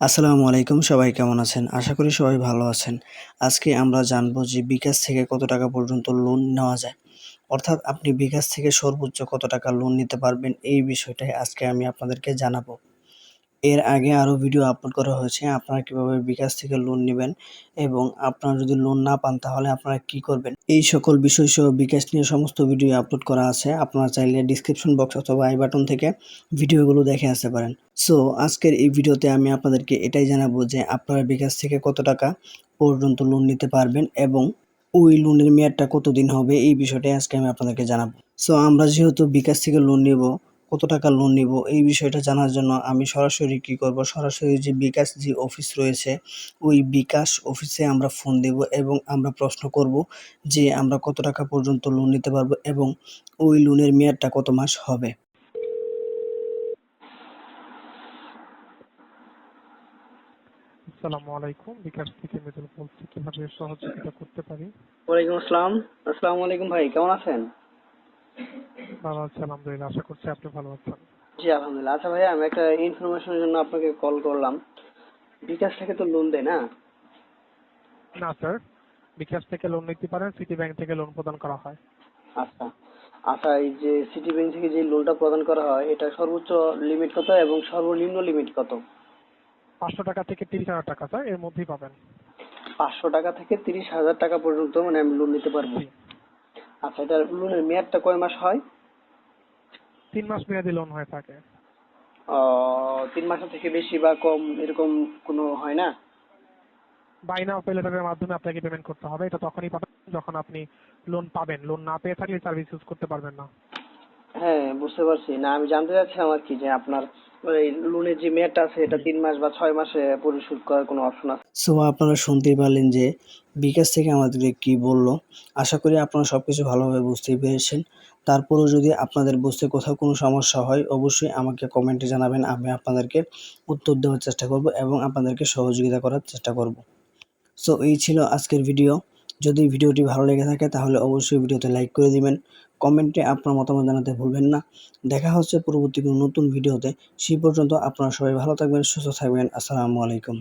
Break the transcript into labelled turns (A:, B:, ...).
A: আসসালামু আলাইকুম, সবাই কেমন আছেন? আশা করি সবাই ভালো আছেন। আজকে আমরা জানব যে বিকাশ থেকে কত টাকা পর্যন্ত লোন নেওয়া যায়। অর্থাৎ আপনি বিকাশ থেকে সর্বোচ্চ কত টাকা লোন নিতে পারবেন এই বিষয়টাই আজকে আমি আপনাদেরকে জানাব। এর আগে আরও ভিডিও আপলোড করা হয়েছে, আপনারা কীভাবে বিকাশ থেকে লোন নেবেন এবং আপনারা যদি লোন না পান, তাহলে আপনারা কি করবেন? এই সকল বিষয় সহ বিকাশ নিয়ে সমস্ত ভিডিও আপলোড করা আছে, আপনারা চাইলে ডিসক্রিপশন বক্স অথবা আই বাটন থেকে ভিডিওগুলো দেখে আসতে পারেন। সো আজকের এই ভিডিওতে আমি আপনাদেরকে এটাই জানাব যে আপনারা বিকাশ থেকে কত টাকা পর্যন্ত লোন নিতে পারবেন এবং ওই লোনের মেয়াদটা কতদিন হবে, এই বিষয়টাই আজকে আমি আপনাদেরকে জানাব। সো আমরা যেহেতু বিকাশ থেকে লোন নেব কত টাকা লোন নিব এই বিষয়টা জানার জন্য আমি সরাসরি কি করব সরাসরি যে বিকাশ যে অফিস রয়েছে ওই বিকাশ অফিসে আমরা ফোন দেব এবং আমরা প্রশ্ন করব যে আমরা কত টাকা পর্যন্ত লোন নিতে পারব এবং ওই লোনের মেয়াদটা কত মাস হবে।
B: আসসালামু আলাইকুম বিকাশ থেকে মৃদুল বলছি কীভাবে সহযোগিতা করতে পারি?
A: ওয়ালাইকুম আসসালাম। আসসালামু আলাইকুম ভাই কেমন আছেন?
B: ভালো আছি আলহামদুলিল্লাহ আশা করছি আপনি ভালো আছেন।
A: জি আলহামদুলিল্লাহ। আচ্ছা ভাই আমি একটা ইনফরমেশনের জন্য আপনাকে কল করলাম। বিকাশ থেকে তো লোন দেয় না?
B: না স্যার বিকাশ থেকে লোন নিতে পারেন সিটি ব্যাংক থেকে লোন প্রদান করা হয়।
A: আচ্ছা। আচ্ছা এই যে সিটি ব্যাংক থেকে যে লোনটা প্রদান করা হয় এটা সর্বোচ্চ লিমিট কত এবং সর্বনিম্ন লিমিট কত?
B: পাঁচশো টাকা থেকে তিরিশ হাজার টাকা স্যার এর মধ্যেই পাবেন।
A: পাঁচশো টাকা থেকে তিরিশ হাজার টাকা পর্যন্ত মানে আমি লোন নিতে পারব। আচ্ছা এটা লোনের মেয়াদটা কয় মাস হয়?
B: তিন মাস মেয়াদি লোন হয়ে থাকে।
A: আহ, তিন মাসের থেকে বেশি বা কম এরকম কোনো হয় না?
B: বাই নাও পে লেটারের মাধ্যমে আপনাকে পেমেন্ট করতে হবে। এটা তখনই পাবেন যখন আপনি লোন পাবেন। লোন না পেয়ে থাকলে সার্ভিস ইউজ করতে পারবেন না।
A: হ্যাঁ বুঝতে পারছি। না আমি জানতে চাচ্ছিলাম আর কি যে আপনার ওই লোনের যে মেয়াদটা আছে, এটা তিন মাস বা ছয় মাসে পরিশোধ করার কোনো অপশন আছে? সো আপনারা শুনতেই পারলেন যে বিকাশ থেকে আমাদেরকে কি বলল। আশা করি আপনারা সবকিছু ভালোভাবে বুঝতেই পেরেছেন। তারপরেও যদি আপনাদের বুঝতে কোথাও কোনো সমস্যা হয়, অবশ্যই আমাকে কমেন্টে জানাবেন, আমি আপনাদেরকে উত্তর দেওয়ার চেষ্টা করব এবং আপনাদেরকে সহযোগিতা করার চেষ্টা করব। সো এই ছিল আজকের ভিডিও যদি ভিডিওটি ভালো লেগে থাকে, তাহলে অবশ্যই ভিডিওতে লাইক করে দিবেন। কমেন্টে আপনার মতামত জানাতে ভুলবেন না। দেখা হচ্ছে পরবর্তী কোনো নতুন ভিডিওতে। সেই পর্যন্ত আপনারা সবাই ভালো থাকবেন, সুস্থ থাকবেন। আসসালামু আলাইকুম।